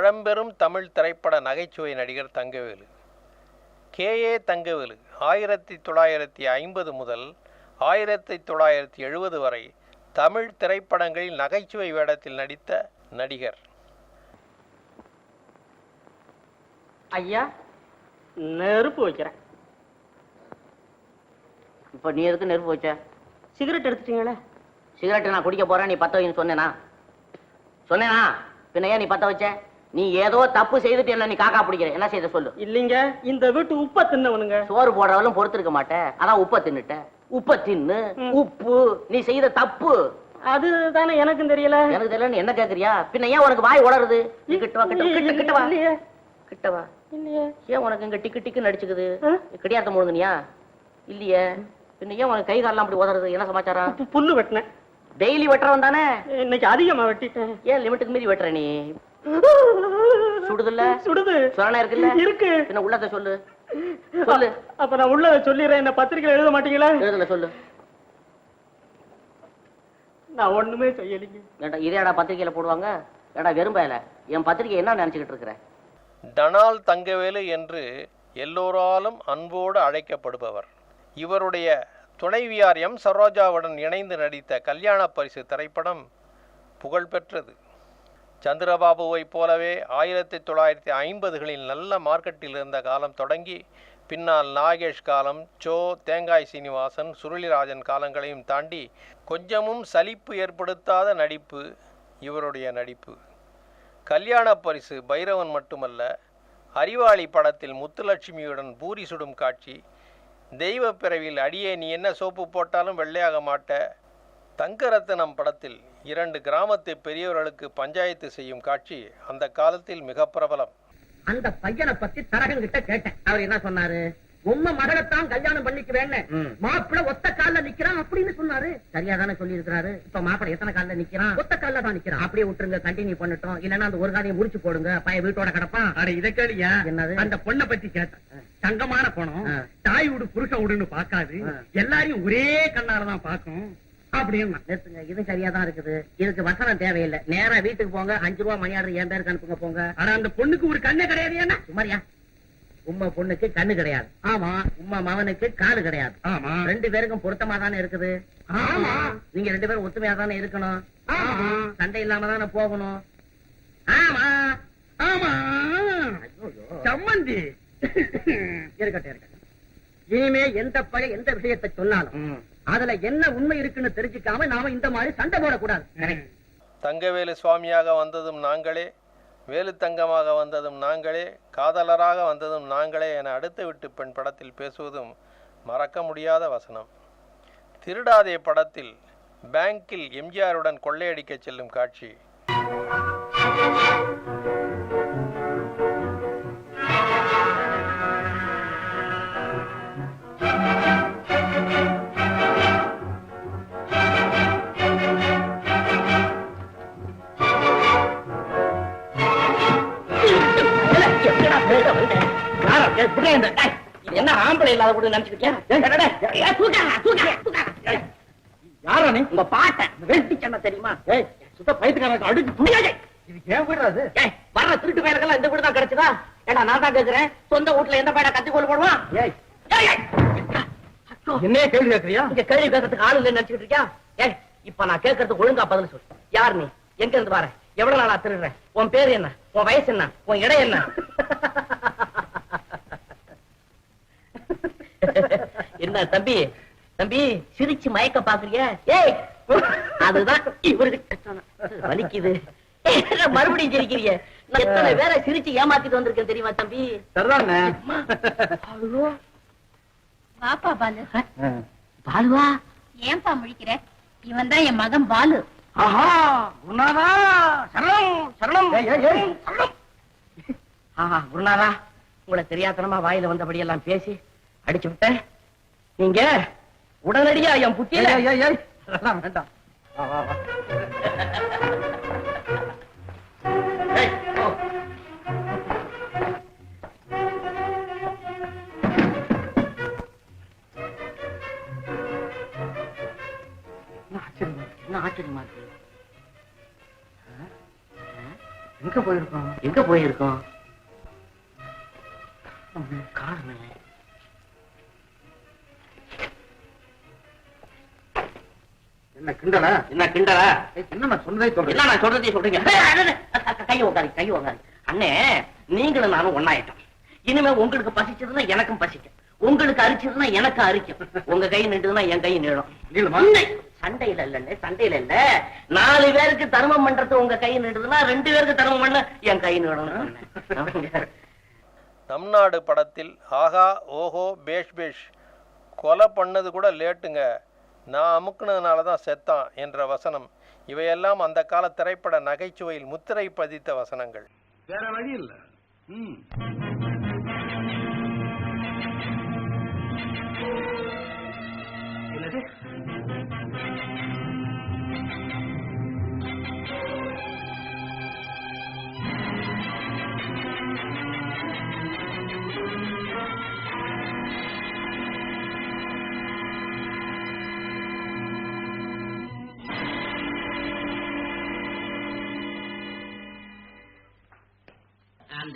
பழம்பெரும் தமிழ் திரைப்பட நகைச்சுவை நடிகர் தங்கவேலு. கே. ஏ. தங்கவேலு ஆயிரத்தி தொள்ளாயிரத்தி ஐம்பது முதல் ஆயிரத்தி தொள்ளாயிரத்தி எழுபது வரை தமிழ் திரைப்படங்களில் நகைச்சுவை வேடத்தில் நடித்த நடிகர். ஐயா நெருப்பு வைக்கிறேன். இப்போ நீ எதுக்கு நெருப்பு வச்ச? சிகரெட் எடுத்துட்டீங்களே? சிகரெட் நான் குடிக்க போறேன் நீ பத்த வைன்னு சொன்னேனா? சொன்னேனா? பின்ன ஏன் நீ பத்த வச்ச? நீ ஏதோ தப்பு செய்துட்டு என்ன நீ காக்கா பிடிக்கிற? என்ன செய்த சொல்லு? இல்லைங்க இந்த வீட்டு உப்ப தின்னவனுங்க. சோறு போடுறவளும் பொறுத்திருக்க மாட்டேன் அதான் உப்ப தின்னுட்ட. உப்ப தின்னு. உப்பு நீ செய்த தப்பு. அது தானே எனக்கும் தெரியல. எனக்கு தெரியல நீ என்ன கேக்குறியா? பின்ன ஏன் உனக்கு வாய் உளருது நீ கிட்ட வா கிட்ட வா, கிட்ட கிட்ட வா. இல்லையே. ஏன் உனக்கு இங்க டிக்கு டிக்கு நடிச்சுக்குது ஆ? கிடையாத முழுங்கனியா? இல்லையே. பின்ன ஏன் உனக்கு கை காலெல்லாம் அப்படி உதறது? என்ன சமாச்சாரம்? புல்லு வெட்டினேன். டெய்லி வெட்டுறவன் தானே? இன்னைக்கு அதிகமா வெட்டிட்டேன். ஏன் லிமிட்டுக்கு மீறி வெட்டுற நீ? சுடுதுல்ல? சுடுது. சொரணை இருக்குல்ல? இருக்கு. பின்ன உள்ளத சொல்லு. சொல்லு. அப்ப நான் உள்ளத சொல்லிடுறேன். இந்த பத்திரிக்கையில எழுத மாட்டீங்களா? எழுதுல சொல்லு. நான் ஒண்ணுமே செய்யலைங்க. ஏடா இதேடா பத்திரிக்கையில போடுவாங்க? ஏடா வெறும்பையில என் பத்திரிக்கை என்ன நினைச்சுக்கிட்டு இருக்கிற? டனால் தங்கவேலு என்று எல்லோராலும் அன்போடு அழைக்கப்படுபவர். இவருடைய துணைவியார் எம். சரோஜாவுடன் இணைந்து நடித்த கல்யாண பரிசு திரைப்படம் புகழ்பெற்றது. சந்திரபாபுவைப் போலவே ஆயிரத்தி தொள்ளாயிரத்தி ஐம்பதுகளில் நல்ல மார்க்கெட்டில் இருந்த காலம் தொடங்கி பின்னால் நாகேஷ் காலம் சோ தேங்காய் சீனிவாசன் சுருளிராஜன் காலங்களையும் தாண்டி கொஞ்சமும் சலிப்பு ஏற்படுத்தாத நடிப்பு இவருடைய நடிப்பு. கல்யாண பரிசு பைரவன் மட்டுமல்ல அறிவாளி படத்தில் முத்துலட்சுமியுடன் பூரி சுடும் காட்சி தெய்வ பிறவியில் அடியே நீ என்ன சோப்பு போட்டாலும் வெள்ளையாக மாட்ட தங்கரத்தினம் படத்தில் இரண்டு கிராமத்து பெரியவர்களுக்கு பஞ்சாயத்து செய்யும் காட்சி அந்த காலத்தில் மிக பிரபலம். அந்த பையனை பத்தி தரகன் கிட்ட கேட்டேன். அவர் என்ன சொன்னாரு? உம்ம மகளைத்தான் கல்யாணம் பண்ணிக்குவேன்னு. மாப்பிள்ள ஒத்த கால்ல நிக்கிறான் அப்படின்னு சொன்னாரு. சரியா தானே சொல்லி இருக்கிறாரு இப்ப மாப்பிள்ள எத்தனை கால்ல நிக்கிறான்? ஒத்த கால்ல தான் நிக்கிறான். அப்படியே விட்டுருங்க கண்டினியூ பண்ணட்டும். இல்லன்னா அந்த ஒரு காலையை முடிச்சு போடுங்க. பையன் வீட்டோட கிடப்பான். அட இத கேளியா என்னது? அந்த பொண்ணை பத்தி கேட்டேன். தங்கமான பணம். தாய் விடு புருஷன் விடுன்னு பாக்காது. எல்லாரையும் ஒரே கண்ணாலதான் பாக்கும் அப்படின்னு நிறுத்துங்க. இது சரியா தான் இருக்குது. இதுக்கு வசனம் தேவையில்லை. நேரா வீட்டுக்கு போங்க. அஞ்சு ரூபா மணி ஆர்டர் என் பேருக்கு அனுப்புங்க போங்க. ஆனா அந்த பொண்ணுக்கு ஒரு கண்ணே கிடையாது என்ன சுமாரியா உம்மா பொண்ணுக்கு கண்ணு கிடையாது. ஆமா. உம்மா மவனுக்கு காலு கிடையாது. ஆமா. ரெண்டு பேருக்கும் பொருத்தமா தானே இருக்குது? ஆமா. நீங்க ரெண்டு பேரும் ஒத்துமையா தானே இருக்கணும் சண்டை இல்லாம தானே போகணும்? ஆமா. ஆமா. சம்மந்தி. இருக்கட்டும் இருக்கட்டும். இனிமே எந்த பழைய எந்த விஷயத்தை சொன்னாலும். அதுல என்ன உண்மை இருக்குன்னு தெரிஞ்சுக்காம நாம இந்த மாதிரி சண்டை போடக்கூடாது. தங்கவேலு சுவாமியாக வந்ததும் நாங்களே வேலுத்தங்கமாக வந்ததும் நாங்களே காதலராக வந்ததும் நாங்களே என அடுத்த விட்டு பெண் படத்தில் பேசுவதும் மறக்க முடியாத வசனம். திருடாதே படத்தில் பேங்கில் எம்ஜிஆருடன் கொள்ளையடிக்க செல்லும் காட்சி. என்ன ஆம்பளை இல்லாத கூட நினைச்சுக்கிட்டியா யாரா நீ? உங்க பாட்ட வெட்டி சொன்ன தெரியுமா? ஏய் சுத்த பைத்துக்காரன் அடிச்சு துணியாஜை இது ஏன் வீடுறது ஏய், வர்ற திருட்டு பையனுக்கெல்லாம் இந்த வீடு தான் கிடைச்சதா? ஏடா நான் தான் கேக்குறேன் சொந்த வீட்டுல எந்த பையனை கத்தி கொண்டு போடுவான்? என்னைய கேள்வி கேக்குறியா? இங்க கேள்வி ஆளு இல்லைன்னு நினைச்சுக்கிட்டு இருக்கியா? ஏய் இப்ப நான் கேட்கறதுக்கு ஒழுங்கா பதில் சொல்லு. யார் நீ? எங்க இருந்து வர? எவ்வளவு நாளா திருடுற? உன் பேர் என்ன? உன் வயசு என்ன? உன் இடம் என்ன? என்ன தம்பி? தம்பி சிரிச்சு மயக்க பாக்குறிய ஏய்! அதுதான் இவருக்கு வலிக்குது. மறுபடியும் சிரிக்கிறீங்க? நான் எத்தனை பேரை சிரிச்சு ஏமாத்திட்டு வந்திருக்கேன் தெரியுமா தம்பி? சரிதானே? ஐயோ வாப்பா பாலு. பாலுவா? ஏன்பா முழிக்கிற? இவன் தான் என் மகன் பாலு. ஆஹா குருநாதா சரணம் சரணம் ஆஹா குருநாதா உங்களை தெரியாதனமா வாயில வந்தபடி எல்லாம் பேசி அடிச்சு விட்டேன். நீங்க உடனடியா என் புத்தியில. அதெல்லாம் வேண்டாம்? எங்க போயிருக்கோம்? எங்க போயிருக்கோம்? என்ன கிண்டலா? என்ன கிண்டலா? என்ன நான் சொன்னதே என்ன சொல்றேன் நான் சொல்றதே சொல்றீங்க? கைய உட்காரு கைய உட்காரு அண்ணே நீங்களும் நானும் ஒன்னாயிட்டோம் இனிமே உங்களுக்கு பசிச்சதுன்னா எனக்கும் பசிக்கும். உங்களுக்கு அரிச்சதுன்னா எனக்கு அரிக்கும். உங்க கை நின்றுதுன்னா என் கை நீளும். நீளுமா? இல்லை, சண்டையில சண்டையில இல்ல. நாலு பேருக்கு தர்மம் பண்றது உங்க கை நின்றுதுன்னா ரெண்டு பேருக்கு தர்மம் பண்ண என் கை நீளணும் நம் நாடு படத்தில் ஆகா ஓஹோ பேஷ் பேஷ். கொலை பண்ணது கூட லேட்டுங்க. நான் அமுக்குனதுனால தான் செத்தான் என்ற வசனம். இவையெல்லாம் அந்த கால திரைப்பட நகைச்சுவையில் முத்திரை பதித்த வசனங்கள். வேற வழி இல்ல.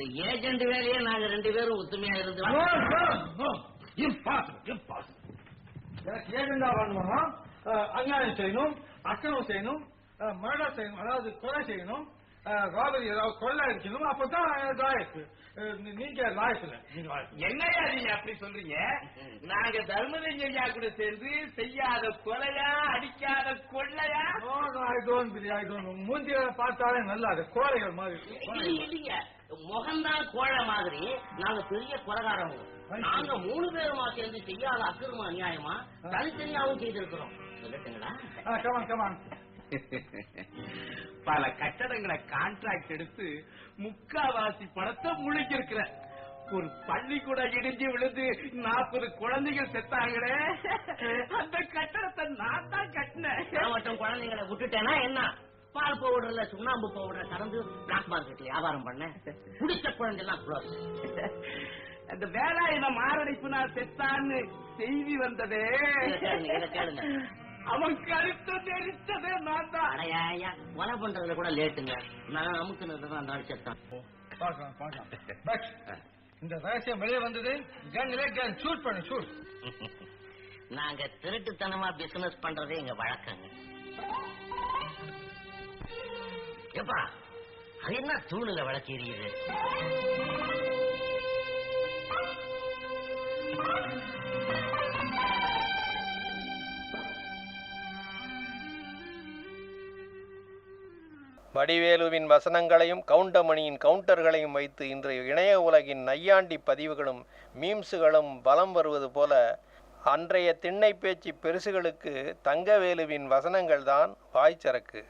அந்த ஏஜென்ட் வேலையே நாங்க ரெண்டு பேரும் ஒத்துமையா இருந்து இம்பாசிபிள் இம்பாசிபிள் எனக்கு ஏஜெண்டா அநியாயம் செய்யணும் அக்கிரமம் செய்யணும் மர்டர் செய்யணும் அதாவது கொலை செய்யணும் ராபரி அதாவது கொள்ளை அடிக்கணும் அப்பதான் லாயக்கு நீங்க லாயக்கு இல்ல? நீங்க லாயக்கு என்னையா நீங்க அப்படி சொல்றீங்க? நாங்க தர்மலிங்க ஐயா கூட சேர்ந்து செய்யாத கொலையா அடிக்காத கொள்ளையா? ஐ டோன்ட் ஐ டோன்ட் மூஞ்சிய பார்த்தாலே நல்லா அது கோரைகள் மாதிரி முகம்தான் கோழை மாதிரி நாங்க பெரிய கொலகாரங்க நாங்க மூணு பேருமா சேர்ந்து செய்யாத அக்கிரம அநியாயமா தனித்தனியாவும் செய்திருக்கிறோம். சொல்லட்டுங்களா? பல கட்டடங்களை கான்ட்ராக்ட் எடுத்து முக்காவாசி பணத்தை முழுக்கிருக்கிற ஒரு பள்ளிக்கூடம் இடிஞ்சு விழுந்து நாற்பது குழந்தைகள் செத்தாங்களே. அந்த கட்டடத்தை நான் தான் கட்டினேன். குழந்தைங்களை விட்டுட்டேன்னா என்ன? பால் பவுடர்ல சுண்ணாம்பு பவுடர் கலந்து பிளாக் மார்க்கெட்ல வியாபாரம் பண்ண குடிச்ச குழந்தை எல்லாம் க்ளோஸ் அந்த வேலாயுத மாரடைப்பு நான் செத்தான்னு செய்தி வந்ததே. அவன் கருத்து தெரிச்சதே நான் தான். அடையா கொலை பண்றதுல கூட லேட்டுங்க. நான் அமுக்குனது தான் நடிச்சதான் பார்க்கலாம் பார்க்கலாம் பட் இந்த ரகசியம் வெளியே வந்தது. கன்னிலே கன் ஷூட் பண்ணு ஷூட் நாங்க திருட்டுத்தனமா பிசினஸ் பண்றதே எங்க வழக்கங்க. ஏப்பா அது என்ன தூணுல விளக்கு எரியுது வடிவேலுவின் வசனங்களையும் கவுண்டமணியின் கவுண்டர்களையும் வைத்து இன்றைய இணைய உலகின் நையாண்டி பதிவுகளும் மீம்ஸுகளும் பலம் வருவது போல அன்றைய திண்ணை பேச்சு பெருசுகளுக்கு தங்கவேலுவின் வசனங்கள் தான் வாய்ச்சரக்கு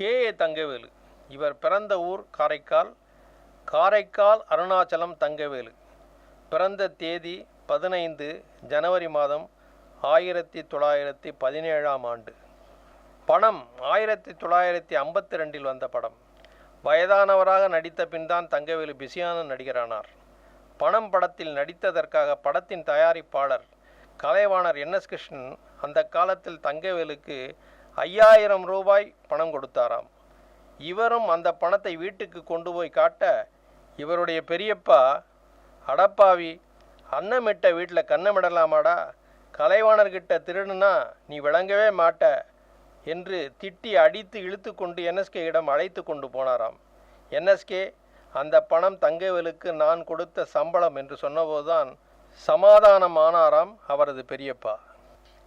ஏ தங்கவேலு. இவர் பிறந்த ஊர் காரைக்கால். காரைக்கால் அருணாச்சலம் தங்கவேலு. பிறந்த தேதி பதினைந்து ஜனவரி மாதம் ஆயிரத்தி தொள்ளாயிரத்தி பதினேழாம் ஆண்டு. பணம் ஆயிரத்தி தொள்ளாயிரத்தி ஐம்பத்தி ரெண்டில் வந்த படம். வயதானவராக நடித்த பின்தான் தங்கவேலு பிஸியான நடிகரானார். பணம் படத்தில் நடித்ததற்காக படத்தின் தயாரிப்பாளர் கலைவாணர் என். எஸ். கிருஷ்ணன் அந்த காலத்தில் தங்கவேலுக்கு ஐயாயிரம் ரூபாய் பணம் கொடுத்தாராம். இவரும் அந்த பணத்தை வீட்டுக்கு கொண்டு போய் காட்ட இவருடைய பெரியப்பா அடப்பாவி அன்னமிட்ட வீட்டில் கண்ணமிடலாமாடா கலைவாணர்கிட்ட திருடுனா நீ விளங்கவே மாட்ட என்று திட்டி அடித்து இழுத்து கொண்டு என்எஸ்கேயிடம் அழைத்து கொண்டு போனாராம். என்எஸ்கே அந்த பணம் தங்கவேலுக்கு நான் கொடுத்த சம்பளம் என்று சொன்னபோதுதான் சமாதானம் ஆனாராம் அவரது பெரியப்பா.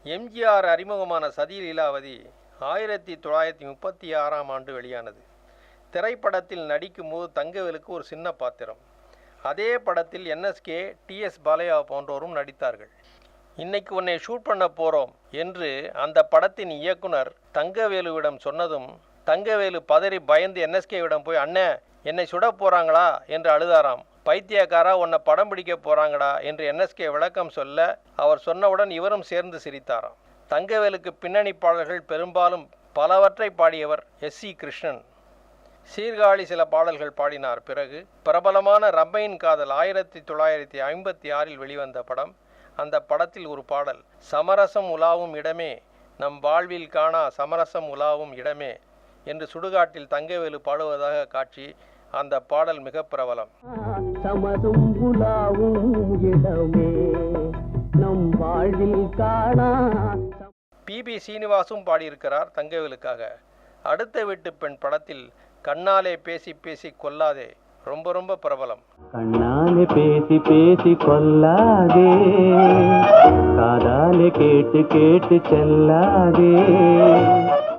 எம்ஜிஆர் அறிமுகமான சதி லீலாவதி ஆயிரத்தி தொள்ளாயிரத்தி முப்பத்தி ஆறாம் ஆண்டு வெளியானது. திரைப்படத்தில் நடிக்கும்போது தங்கவேலுக்கு ஒரு சின்ன பாத்திரம். அதே படத்தில் என்எஸ்கே டிஎஸ் பாலையா போன்றோரும் நடித்தார்கள். இன்னைக்கு உன்னை ஷூட் பண்ண போகிறோம் என்று அந்த படத்தின் இயக்குனர் தங்கவேலுவிடம் சொன்னதும் தங்கவேலு பதறி பயந்து என்எஸ்கேவிடம் போய் அண்ணே என்னை சுட போகிறாங்களா என்று அழுதாராம். பைத்தியக்காரா உன்னை படம் பிடிக்க போகிறாங்கடா என்று என்எஸ்கே விளக்கம் சொல்ல அவர் சொன்னவுடன் இவரும் சேர்ந்து சிரித்தாராம். தங்கவேலுக்கு பின்னணி பாடல்கள் பெரும்பாலும் பலவற்றை பாடியவர் எஸ் சி கிருஷ்ணன். சீர்காழி சில பாடல்கள் பாடினார். பிறகு பிரபலமான ரப்பையின் காதல் ஆயிரத்தி தொள்ளாயிரத்தி ஐம்பத்தி ஆறில் வெளிவந்த படம். அந்த படத்தில் ஒரு பாடல் சமரசம் உலாவும் இடமே நம் வாழ்வில் காணா சமரசம் உலாவும் இடமே என்று சுடுகாட்டில் தங்கவேலு பாடுவதாக காட்சி அந்த பாடல் மிக பிரபலம். சமரசம் உலாவும் இடமே நம் வாழ்வில் காணா பிபி சீனிவாசும் பாடியிருக்கிறார் தங்கவேலுக்காக அடுத்த வீட்டு பெண் படத்தில் கண்ணாலே பேசி பேசி கொல்லாதே. ரொம்ப ரொம்ப பிரபலம். கண்ணாலே பேசி பேசி கொல்லாதே. காதாலே கேட்டு கேட்டு செல்லாதே.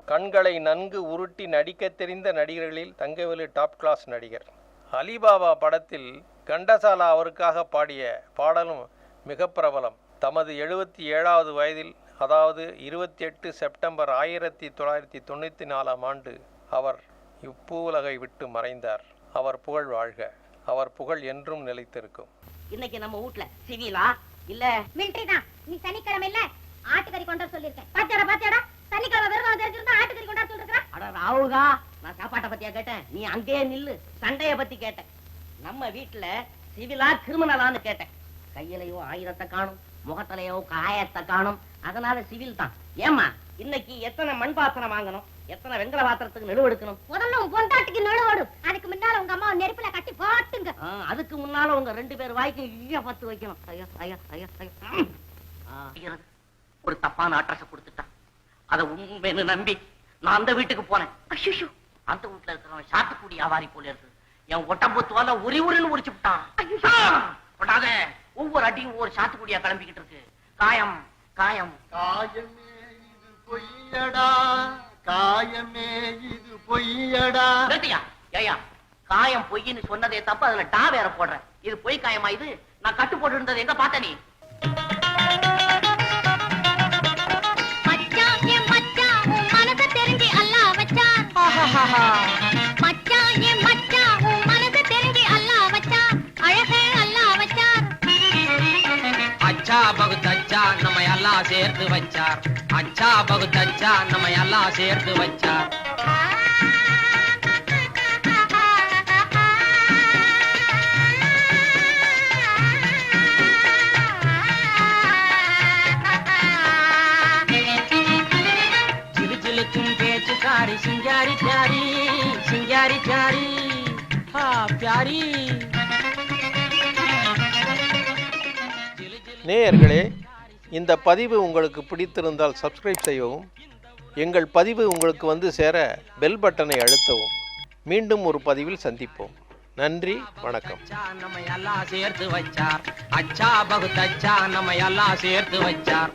கண்களை நன்கு உருட்டி நடிக்கத் தெரிந்த நடிகர்களில் தங்கவேலு டாப் கிளாஸ் நடிகர். அலிபாபா படத்தில் கண்டசாலா அவருக்காக பாடிய பாடலும் மிக பிரபலம். தமது எழுபத்தி ஏழாவது வயதில் அதாவது இருபத்தி எட்டு செப்டம்பர் ஆயிரத்தி தொள்ளாயிரத்தி தொண்ணூற்றி நாலாம் ஆண்டு அவர் இப்பூவுலகை விட்டு மறைந்தார். அவர் புகழ் வாழ்க. அவர் புகழ் என்றும் நிலைத்திருக்கும். இன்னைக்கு நம்ம வீட்ல சிவிலா? இல்ல? மிலிட்டரி தான் நீ சனிக்கிழமை இல்ல? ஆட்டுக்கறி கொண்டு சொல்லிருக்கேன் பாத்தியாடா பாத்தியாடா? சனிக்கிழமை வெறும் தெரிஞ்சிருந்தா ஆட்டுக்கறி கொண்டு சொல்லிருக்கா அட ராவுகா நான் சாப்பாட்டை பத்தியா கேட்டேன்? நீ அங்கேயே நில்லு. சண்டைய பத்தி கேட்டேன். நம்ம வீட்டுல சிவிலா கிரிமினலான்னு கேட்டேன். கையிலையும் ஆயுதத்தை காணும். முகத்திலையும் காயத்தை காணும். அதனால சிவில் தான். ஏமா இன்னைக்கு எத்தனை மண் பாத்திரம் வாங்கணும்? எத்தனை வெங்கல பாத்திரத்துக்கு நிலுவெடுக்கணும் முதல்ல உன் பொண்டாட்டிக்கு நடுவோடு அதுக்கு முன்னால உங்க அம்மா நெருப்புல கட்டி போட்டுங்க. அதுக்கு முன்னால உங்க ரெண்டு பேர் வாய்க்கு ஈய பத்து வைக்கணும். ஐயோ ஐயோ ஐயோ ஐயோ. ஒரு தப்பான அட்ரஸ் கொடுத்துட்டான் அத உண்மைன்னு நம்பி நான் அந்த வீட்டுக்கு போனேன். ஐயோ அந்த வீட்டுல இருக்கிறவன் சாத்துக்குடி வியாபாரி போல இருக்கு. என் ஒட்டம்பு தோல உரி உரின்னு உரிச்சு விட்டான். ஒவ்வொரு அடியும் ஒவ்வொரு சாத்துக்குடியா கிளம்பிக்கிட்டு இருக்கு. காயம் காயம். காயமே இது பொய்யடா. காயமே இது பொய்யடா. ஏயா காயம் பொய்ன்னு சொன்னதே தப்பு அதுல டா வேற போடுறேன் இது பொய் காயமா இது? நான் கட்டு போட்டு இருந்தது எங்க பார்த்த நீ? எல்லாம் சேர்த்து வச்சார். அச்சா பகுத்தச்சா நம்ம எல்லாம் சேர்த்து வச்சார். சிலு பேச்சுக்காரி சிங்காரி பியாரி சிங்காரி பியாரி பியாரி. நேயர்களே இந்த பதிவு உங்களுக்கு பிடித்திருந்தால் சப்ஸ்கிரைப் செய்யவும் எங்கள் பதிவு உங்களுக்கு வந்து சேர பெல் பட்டனை அழுத்தவும். மீண்டும் ஒரு பதிவில் சந்திப்போம். நன்றி வணக்கம். நம்ம எல்லாம் சேர்த்து வச்சார். அச்சா பகுத்தச்சா நம்ம எல்லாம் சேர்த்து வச்சார்.